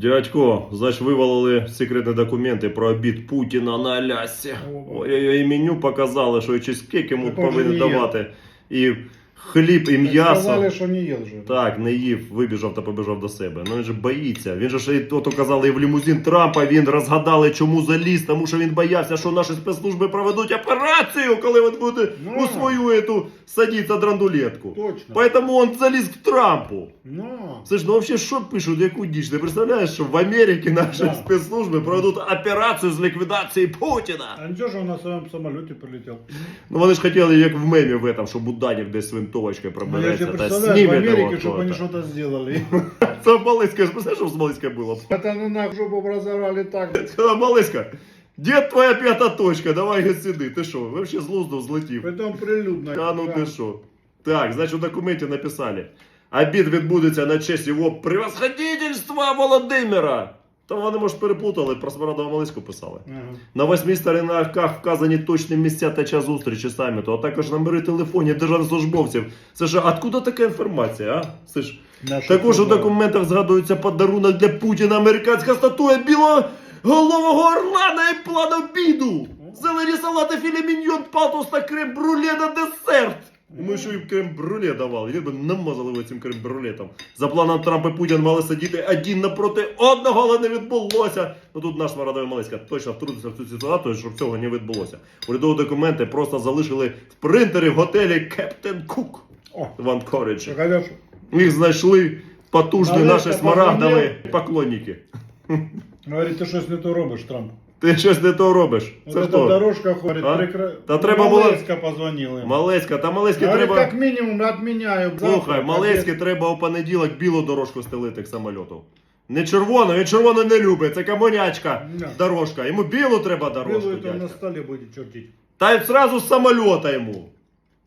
Дядько, значить, вивалили секретні документи про обід Путіна на Алясі. Ой-ой-ой, меню показали, що і чизкейк йому повинні давати. І хліб, і м'ясо. Сказали, що не їв вже. Так, не їв, вибіжав та побіжав до себе. Ну він же боїться. Він же ж і то казали і в лімузин Трампа. Він розгадали, чому заліз, тому що він боявся, що наші спецслужби проведуть операцію, коли він буде Ну. у свою ету садиться драндулетку. Точно. Поэтому он заліз к Трампу. Ну, ж ну вообще що пишуть, яку діч? Ти представляєш, що в Америці наші Да. спецслужби проведуть операцію з ліквідації Путіна? а нічого, що він на своєму самоліті прилетів. Ну вони ж хотіли, як в мемі в этом, що Буданів десь з винтовочкою Ну, я пробереться тебе та представляю, в Америке, щоб вони щось зробили. Це Малиська, ж представляєш, що з Малиська було? Это ну на жопу б розорали так. Малиська, де твоя п'ята точка? Давай сюди. Ти що, вообще з лузду злетів? Притом прилюдно. Та ну ти що? Так, значить у документі написали. Обід відбудеться на честь його превосходительства Володимира. Там вони, може, переплутали, про Смарадова Малиську писали. Ага. На восьми сторінках вказані точні місця та час зустрічі саміту, а також номери телефонів державних службовців. Це ж откуда така інформація, а? Це ж також у документах згадується подарунок для Путіна, американська статуя білого голового орла на план обіду. Зелені салати, філе міньйон, палтус та крем бруле на десерт. Ми ще й крем бруле давали, він би намазали його цим крем брулетом. За планом Трампа і Путін мали сидіти один напроти одного, але не відбулося. Ну тут наш Марадовий Малиська точно втрутився в цю ситуацію, щоб цього не відбулося. Урядові документи просто залишили в принтері в готелі Кептен Кук в Анкориджі. Їх знайшли потужні наші смарагдові поклонники. говорить, ти щось не то робиш, Трамп. Ти щось не то робиш. Це эта хто? дорожка ходить, А? прикра... Та треба було- Малецька позвонила. Малецька, та Малецька Говорит, треба. как минимум отменяю. Слухай, малецьке треба у понеділок білу дорожку стелити к самольоту. Не червону, він червону не любить, це камонячка Ні. дорожка. Йому білу треба дорожку. Белую там на столі столе будет чертить. Та й сразу з самоліта йому.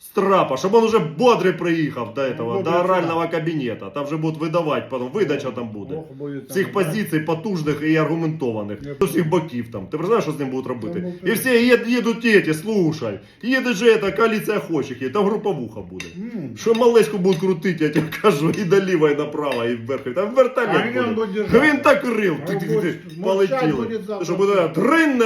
З трапа, щоб він уже бодрий приїхав до этого, бодрий до орального кабінета. Там вже будуть видавати, потім видача там буде. Ох, будет там, Цих да. позицій потужних і аргументованих. Я З усіх боків там. Ти знаєш, що з ним будуть робити? Там І всі їд, їдуть ті, слушай. Їде же эта коаліція охочих, є, там груповуха буде. М. Що малеську будуть крутити, я тебе кажу, і доліво, і направо, і вверх. і Там вертолет А він буде. буде держати. Він так рив, А ти, ти, буде- ти, мовчать полетіли. буде завтра. Що буде трин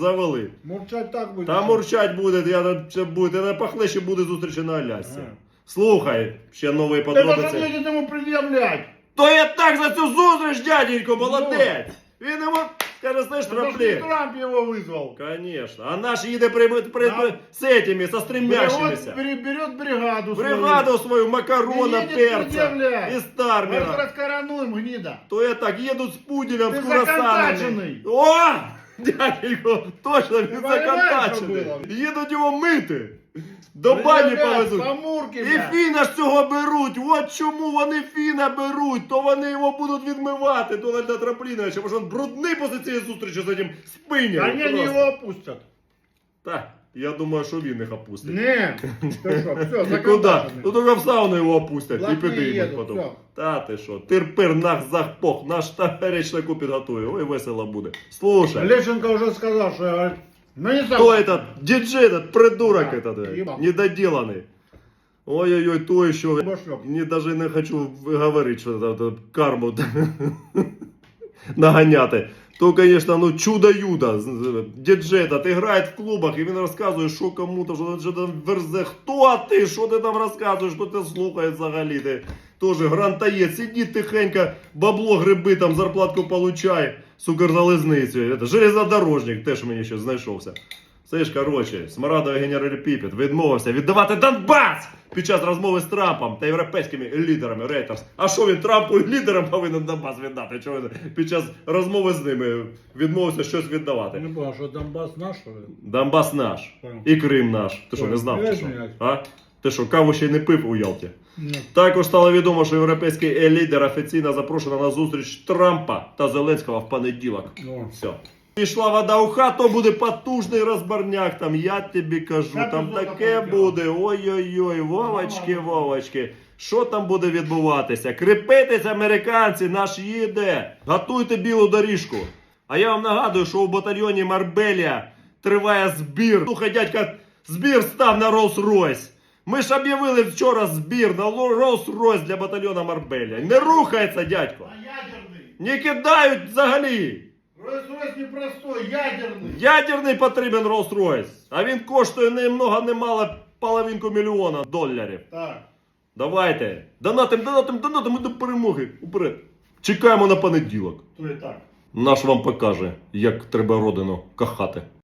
завели. Мурчать так будет. Там мурчать буде, я там ще буде, на пахлещі буде зустрічі на Алясці. Ага. Слухай, ще нові Ты что подробиці. будете ему предъявлять? То я так за цю зустріч, дяденько, молодець! Він йому каже, знаєш, Это ж не траплі. Трамп его вызвал. Конечно. А наш їде при, при, при, Да. з этими, со Берет, стремящимися. берет бригаду свою. Бригаду свою макарона, І їде перця пред'являє. і Мы стармера. раскорануем, гнида. То я так, їдуть з пуделем, Ти з курасанами. законтачений. О! Дяденько, точно, він понимаєш, законтачений. що було? Їдуть його мити. До бані повезуть. Помурки, І бля. фіна ж цього беруть. От чому вони фіна беруть. То вони його будуть відмивати, Дональда Трампліновича, тому що він брудний після цієї зустрічі з цим спиням. Они не его опустят. Так, я думаю, що він їх опустить. Нет. Ты что, все, І куди? Тут уже в сауну його опустять і Блатні підіймуть їдуть, потім. Та ти що, тирпир нах захпох, наш та речнику підготує. Ой, весело буде. Слушай, Лещенко уже сказал, что говорит, ну не кто этот диджей, этот придурок Да, этот, э, ебал. недоделанный. Ой-ой-ой, то еще. Башлёк. Не даже не хочу говорить, що это, это карму наганяти. То, конечно, ну чудо-юдо. Діджей этот играет в клубах, і він розказує, що кому-то, що, що там верзе. Хто ти? Що ти там розказуєш? Хто ти слухає взагалі? Ти Тоже грантаєць, сидить тихенько, бабло гриби, там зарплатку получай, Сукрзалізницю. Это, железнодорожник теж мені ще знайшовся. Це ж, коротше, Смарадовий генераль Піпет відмовився віддавати Донбас під час розмови з Трампом та європейськими лідерами Рейтерс. А що він Трампу і лідерам повинен Донбас віддати? Чого він під час розмови з ними відмовився щось віддавати? Не понял, что Донбасс наш. Донбас наш. І Крим наш. Ти що, не знав? Чи що? А? Ти що, каву ще й не пив у Ялті? Нет. Також стало відомо, що європейський лідер офіційно запрошено на зустріч Трампа та Зеленського в понеділок. Ну, Все. Пішла вода у хату, буде потужний розбарняк. Там я тобі кажу, Хату там таке полетіло. буде. Ой-ой-ой, Вовочки, Вовочки. Що там буде відбуватися? Кріпитесь, американці, наш їде. Готуйте білу доріжку. А я вам нагадую, що у батальйоні Марбелія триває збір. Слухай, дядька, збір став на Rolls-Royce. Ми ж об'явили вчора збір на Rolls-Royce для батальйона Марбелія. Не рухається, дядько. А ядерный? Не кидають взагалі. Rolls-Royce непростой, ядерный. Ядерний потрібен Rolls-Royce, а він коштує не много, не мало половинку мільйона доларів. Так. Давайте. Донатим, донатим, донатим і до перемоги. Уперед. Чекаємо на понеділок. То и так. Наш вам покаже, як треба родину кохати.